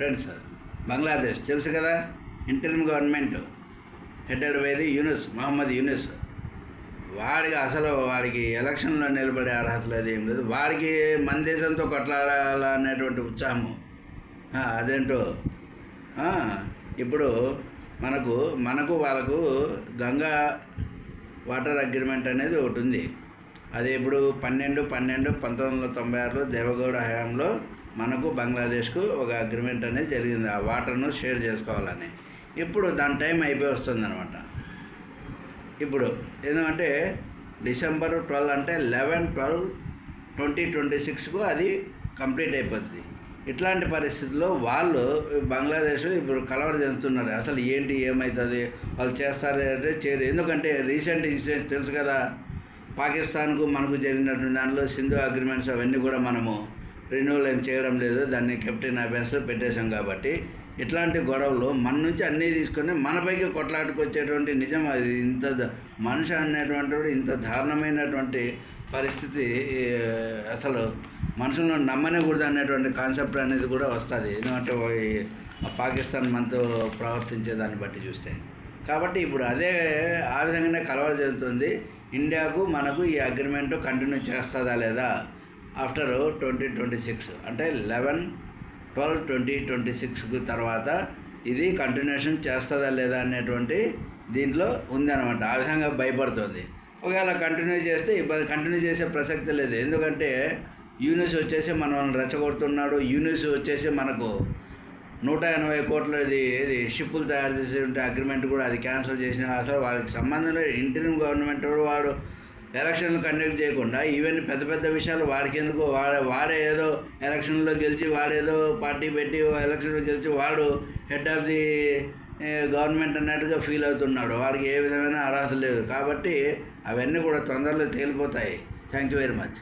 Friends Bangladesh తెలుసు కదా? Interim government headed by the Yunus Mohammad Yunus వాడికి అసలు వాడికి ఎలక్షన్లో నిలబడే అర్హత లేదు ఏం లేదు. వాడికి మన దేశంతో కొట్లాడాలనేటువంటి ఉత్సాహము. అదేంటో? ఇప్పుడు మనకు మనకు వాళ్ళకు గంగా వాటర్ అగ్రిమెంట్ అనేది ఒకటి ఉంది. అది ఇప్పుడు పన్నెండు పన్నెండు పంతొమ్మిది వందల తొంభై ఆరులో దేవగౌడ హయాంలో మనకు బంగ్లాదేశ్కు ఒక అగ్రిమెంట్ అనేది జరిగింది. ఆ వాటర్ను షేర్ చేసుకోవాలని. ఇప్పుడు దాని టైం అయిపోయి వస్తుందన్నమాట. ఇప్పుడు ఎందుకంటే డిసెంబర్ ట్వెల్వ్ అంటే లెవెన్ ట్వెల్వ్ ట్వంటీ ట్వంటీ సిక్స్కు అది కంప్లీట్ అయిపోతుంది ఇట్లాంటి పరిస్థితుల్లో వాళ్ళు బంగ్లాదేశ్ ఇప్పుడు కలవర చెందుతున్నారు. అసలు ఏంటి ఏమవుతుంది వాళ్ళు చేస్తారు అంటే చేయరు. ఎందుకంటే రీసెంట్ ఇన్సిడెంట్స్ తెలుసు కదా? పాకిస్తాన్కు మనకు జరిగినటువంటి దాంట్లో సింధు అగ్రిమెంట్స్ అవన్నీ కూడా మనము రెన్యువల్ ఏం చేయడం లేదు. దాన్ని కెప్టెన్ అఫెన్స్లో పెట్టేశాం కాబట్టి ఇట్లాంటి గొడవలు మన నుంచి అన్నీ తీసుకొని మనపైకి కొట్లాడుకొచ్చేటువంటి నిజం అది. ఇంత మనిషి అనేటువంటి ఇంత దారుణమైనటువంటి పరిస్థితి అసలు మనుషులను నమ్మనేకూడదు అనేటువంటి కాన్సెప్ట్ అనేది కూడా వస్తుంది. ఎందుకంటే పాకిస్తాన్ మనతో ప్రవర్తించే దాన్ని బట్టి చూస్తే. కాబట్టి ఇప్పుడు అదే ఆ విధంగానే కలవర జరుగుతుంది. ఇండియాకు మనకు ఈ అగ్రిమెంట్ కంటిన్యూ చేస్తుందా లేదా? ఆఫ్టర్ ట్వంటీ ట్వంటీ సిక్స్ అంటే లెవెన్ ట్వెల్వ్ ట్వంటీ ట్వంటీ సిక్స్కి తర్వాత ఇది కంటిన్యూషన్ చేస్తుందా లేదా అనేటువంటి దీంట్లో ఉందన్నమాట. ఆ విధంగా భయపడుతుంది. ఒకవేళ కంటిన్యూ చేస్తే ఇబ్బంది కంటిన్యూ చేసే ప్రసక్తి లేదు. ఎందుకంటే యూనిస్ వచ్చేసి మనల్ని రెచ్చగొడుతున్నాడు. యూనిస్ వచ్చేసి మనకు నూట ఎనభై కోట్ల ఇది ఇది షిప్పులు తయారు చేసే అగ్రిమెంట్ కూడా అది క్యాన్సిల్ చేసిన అసలు వాళ్ళకి సంబంధం లేదు. ఇంటర్వ్యూ గవర్నమెంట్ వాడు వాడు ఎలక్షన్లు కండక్ట్ చేయకుండా ఈవెన్ పెద్ద పెద్ద విషయాలు వాడికి ఎందుకు వాడే వాడే ఏదో ఎలక్షన్లో గెలిచి వాడేదో పార్టీ పెట్టి ఎలక్షన్లో గెలిచి వాడు హెడ్ ఆఫ్ ది గవర్నమెంట్ అన్నట్టుగా ఫీల్ అవుతున్నాడు. వాడికి ఏ విధమైన అర్హత లేదు. కాబట్టి అవన్నీ కూడా తొందరలో తేలిపోతాయి. Thank you very much